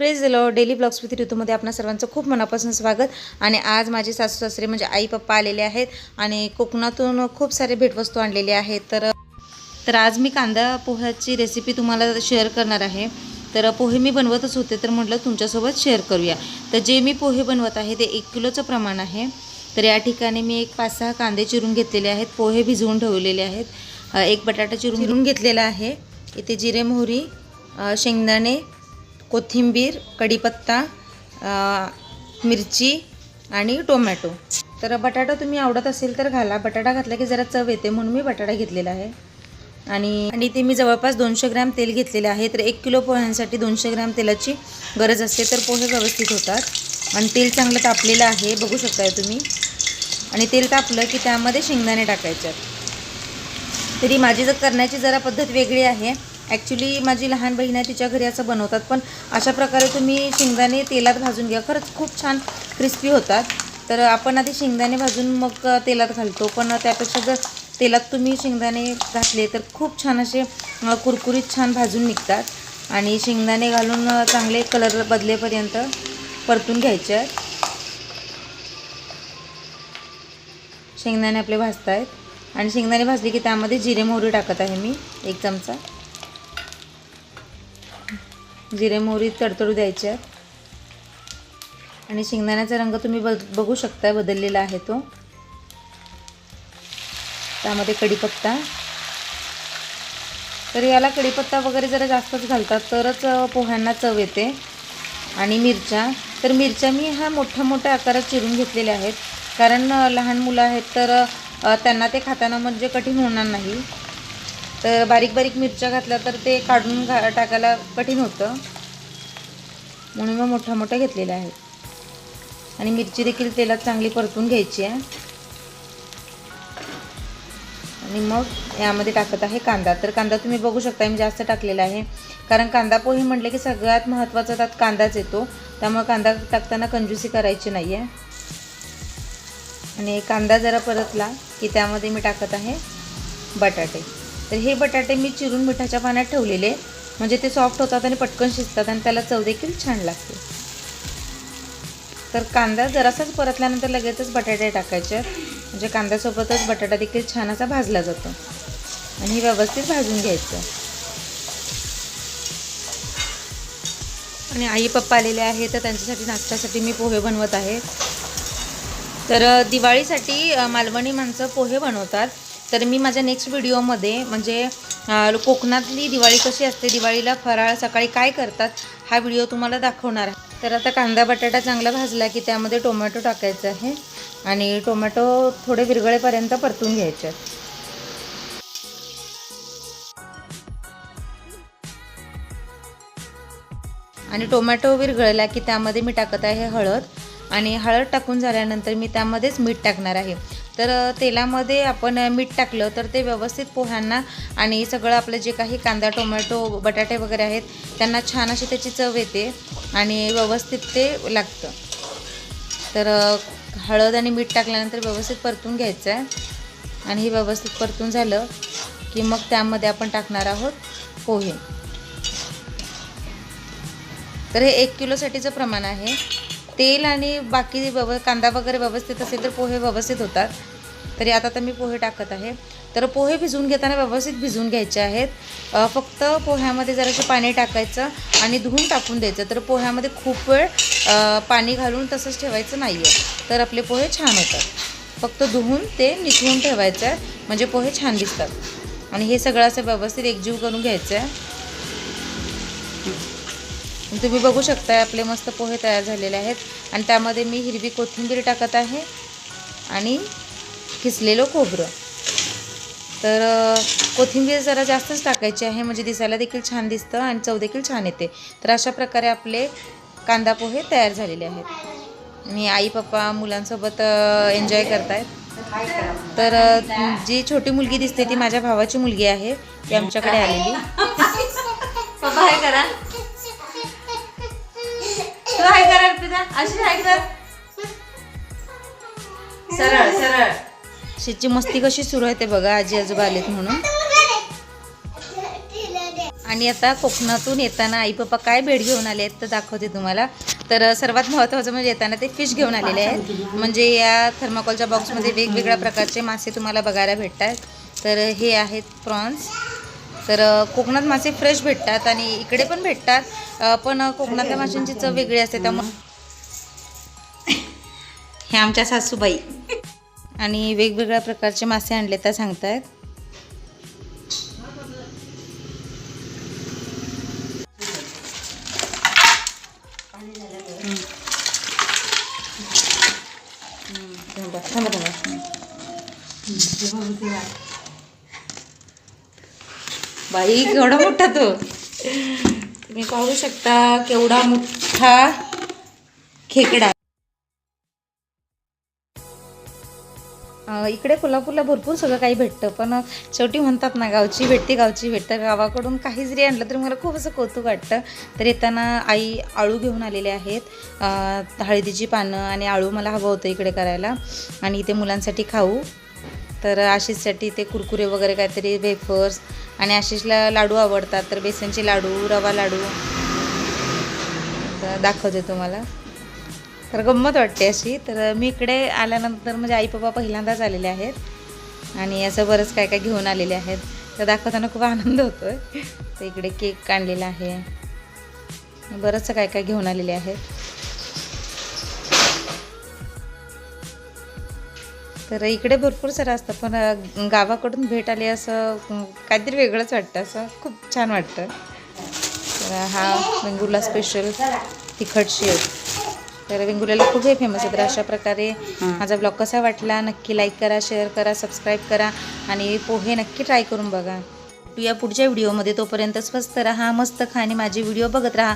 Praise दिलो daily blogs with ऋतूमध्ये आपणा सर्वांचं खूप मनापासून स्वागत. आणि आज माझे सासू सासरे म्हणजे आई पप्पा आलेले आहेत. आणि कोकणातून खूप सारे भेटवस्तू आणलेले आहेत. तर तर आज मी कांदा पोह्याची रेसिपी तुम्हाला शेअर करणार आहे. तर पोहे मी बनवतच होते. तर म्हटलं तुमच्यासोबत शेअर करूया. तर जे मी पोहे बनवत आहे ते एक किलोचं प्रमाण आहे. तर या ठिकाणी मी एक पाच सहा कांदे चिरून घेतलेले आहेत. पोहे भिजवून ठेवलेले आहेत. एक बटाटा चिरून चिरून घेतलेला आहे. इथे जिरे मोहरी शेंगदाणे कोथिंबीर कढीपत्ता मिरची आणि टोमॅटो. तर बटाटा तुम्ही आवडत असेल तर घाला. बटाटा घातला की जरा चव येते म्हणून मी बटाटा घेतलेला आहे. आणि आणि ते मी जवळपास दोनशे ग्रॅम तेल घेतलेले आहे. तर एक किलो पोह्यांसाठी दोनशे ग्रॅम तेलाची गरज असते तर पोहे व्यवस्थित होतात. आणि तेल चांगलं तापलेलं आहे बघू शकताय तुम्ही. आणि तेल तापलं की त्यामध्ये शेंगदाणे टाकायचे. तरी माझी जर करण्याची जरा पद्धत वेगळी आहे. ॲक्च्युली माझी लहान बहीण आहे तिच्या घरी असं बनवतात. पण अशा प्रकारे तुम्ही शेंगदाणे तेलात भाजून घ्या. खरंच खूप छान क्रिस्पी होतात. तर आपण आधी शेंगदाणे भाजून मग तेलात घालतो. पण त्यापेक्षा जर तेलात तुम्ही शेंगदाणे घातले तर खूप छान असे कुरकुरीत छान भाजून निघतात. आणि शेंगदाणे घालून चांगले कलर बदलेपर्यंत परतून घ्यायचे आहेत. शेंगदाणे आपले भाजत आहेत आणि शेंगदाणे भाजले की त्यामध्ये जिरे मोहरी टाकत आहे मी एक चमचा. जिरे मोहरी तडतडू द्यायचे. आहेत आणि शेंगदाण्याचा रंग तुम्ही बघ बघू शकता बदललेला आहे तो. त्यामध्ये कढीपत्ता. तर याला कढीपत्ता वगैरे जरा जास्तच घालतात तरच पोह्यांना चव येते. आणि मिरच्या. तर मिरच्या मी ह्या मोठ्या मोठ्या आकारात चिरून घेतलेल्या आहेत. कारण लहान मुलं आहेत तर त्यांना ते खाताना म्हणजे कठीण होणार नाही. तर बारीक बारीक मिरच्या घातल्या तर ते काढून घा टाकायला कठीण होतं. म्हणून मग मोठ्या मोठ्या घेतलेल्या आहेत. आणि मिरची देखील तेलात चांगली परतून घ्यायची आहे. आणि मग यामध्ये टाकत आहे कांदा. तर कांदा तुम्ही बघू शकता मी जास्त टाकलेला आहे. कारण कांदा पोहे म्हटले की सगळ्यात महत्त्वाचा त्यात कांदाच येतो. त्यामुळे कांदा टाकताना कंजूसी करायची नाही आहे आणि कांदा जरा परतला की त्यामध्ये मी टाकत आहे बटाटे. तर हे बटाटे मी चिरून मिठाच्या पाण्यात ठेवलेले म्हणजे ते सॉफ्ट होतात आणि पटकन शिजतात आणि त्याला चव देखील छान लागते. तर कांदा जरासाच परतल्यानंतर लगेचच बटाटे टाकायचे म्हणजे कांद्यासोबतच बटाटा देखील छान असा भाजला जातो. आणि हे व्यवस्थित भाजून घ्यायचं. आणि आई पप्पा आलेले आहे तर त्यांच्यासाठी नाश्त्यासाठी मी पोहे बनवत आहे. तर दिवाळीसाठी मालवणी माणसं पोहे बनवतात. तर मी माझ्या नेक्स्ट व्हिडिओमध्ये म्हणजे कोकणातली दिवाळी कशी असते दिवाळीला फराळ सकाळी काय करतात हा व्हिडिओ तुम्हाला दाखवणार आहे तर आता कांदा बटाटा चांगला भाजला की त्यामध्ये टोमॅटो टाकायचं आहे आणि टोमॅटो थोडे विरगळेपर्यंत परतून घ्यायचे आहेत. आणि टोमॅटो विरघळला की त्यामध्ये मी टाकत आहे हळद आणि हळद टाकून झाल्यानंतर मी त्यामध्येच मीठ टाकणार आहे तर तेलामध्ये आपण मीठ टाकलं तर ते व्यवस्थित पोह्यांना आणि सगळं आपलं जे काही कांदा टोमॅटो बटाटे वगैरे आहेत त्यांना छान अशी त्याची चव येते आणि व्यवस्थित ते लागतं. तर हळद आणि मीठ टाकल्यानंतर व्यवस्थित परतून घ्यायचं आहे आणि हे व्यवस्थित परतून झालं की मग त्यामध्ये आपण टाकणार आहोत पोहे. तर हे एक किलोसाठीचं प्रमाण आहे. तेल आणि बाकी व्यव कांदा वगैरे व्यवस्थित असेल तर पोहे व्यवस्थित होतात. तरी आता तर मी पोहे टाकत आहे. तर पोहे भिजवून घेताना व्यवस्थित भिजवून घ्यायचे आहेत. फक्त पोह्यामध्ये जरासं पाणी टाकायचं आणि धुवून टाकून द्यायचं. तर पोह्यामध्ये खूप वेळ पाणी घालून तसंच ठेवायचं नाही आहे तर आपले पोहे छान होतात. फक्त धुवून ते निथळून ठेवायचं आहे. म्हणजे पोहे छान दिसतात. आणि हे सगळं असं व्यवस्थित एकजीव करून घ्यायचं आहे. तुम्ही बघू शकता आपले मस्त पोहे तयार झालेले आहेत. आणि त्यामध्ये मी हिरवी कोथिंबीर टाकत आहे आणि किसलेलं खोबरं. तर कोथिंबीर जरा जास्तच टाकायची आहे म्हणजे दिसायला देखील छान दिसतं आणि चव देखील छान येते. तर अशा प्रकारे आपले कांदा पोहे तयार झालेले आहेत. मी आई पप्पा मुलांसोबत एन्जॉय करतायत. तर जी छोटी मुलगी दिसते ती माझ्या भावाची मुलगी आहे ती आमच्याकडे आलेली. करा. तू हाय करा अर्पिता. अशी हाय कर. सरळ सरळ. शेची मस्ती कशी सुरू आहे ते बघा आजी आजोबा आलेत म्हणून. आणि आता कोकणातून येताना आई पप्पा काय भेट घेऊन आले आहेत तर दाखवते तुम्हाला. तर सर्वात महत्त्वाचं म्हणजे येताना ते फिश घेऊन आलेले आहेत. म्हणजे या थर्माकोलच्या बॉक्समध्ये वेगवेगळ्या प्रकारचे मासे तुम्हाला बघायला भेटतात. तर हे आहेत प्रॉन्स तर कोकणात मासे फ्रेश भेटतात आणि इकडे पण भेटतात पण कोकणातल्या माशांची चव वेगळी असते त्यामुळे हे आमच्या सासूबाई. आणि वेगवेगळ्या प्रकारचे मासे आणले त्या सांगतायत. थांबा थांबा थांबा. बाई केवढा मोठा तो. तुम्ही पाहू शकता केवढा मोठा खेकडा. इकडे कोल्हापूरला भरपूर सगळं काही भेटतं पण शेवटी म्हणतात ना गावची भेटते गावची भेटतं. गावाकडून काही जरी आणलं तरी मला खूप असं कौतुक वाटतं. तर येताना आई आळू घेऊन आलेले आहेत. हळदीची पानं आणि आळू मला हवं होतं इकडे करायला. आणि इथे मुलांसाठी खाऊ. तर आशिषसाठी ते कुरकुरे वगैरे काहीतरी वेफर्स आणि आशिषला लाडू आवडतात. तर बेसनचे लाडू रवा लाडू. दाखवते तुम्हाला. तर गंमत वाटते अशी. तर मी इकडे आल्यानंतर म्हणजे आई पप्पा पहिल्यांदाच आलेले आहेत. आणि असं बरंच काय काय घेऊन आलेले आहेत. तर दाखवताना खूप आनंद होतो आहे तर इकडे केक आणलेला आहे. बरंचसं काय काय घेऊन आलेले आहेत. तर इकडे भरपूर सारं असतं पण गावाकडून भेट आली असं काहीतरी वेगळंच वाटतं असं. खूप छान वाटतं. तर हा वेंगुर्ला स्पेशल तिखट शेव तर वेंगुर्ल्याला खूप हे फेमस आहे तर अशा प्रकारे माझा ब्लॉग कसा वाटला नक्की लाईक करा शेअर करा सबस्क्राईब करा आणि पोहे नक्की ट्राय करून बघा. या पुढच्या व्हिडिओमध्ये तोपर्यंत स्वस्त राहा मस्त खा आणि माझे व्हिडिओ बघत राहा.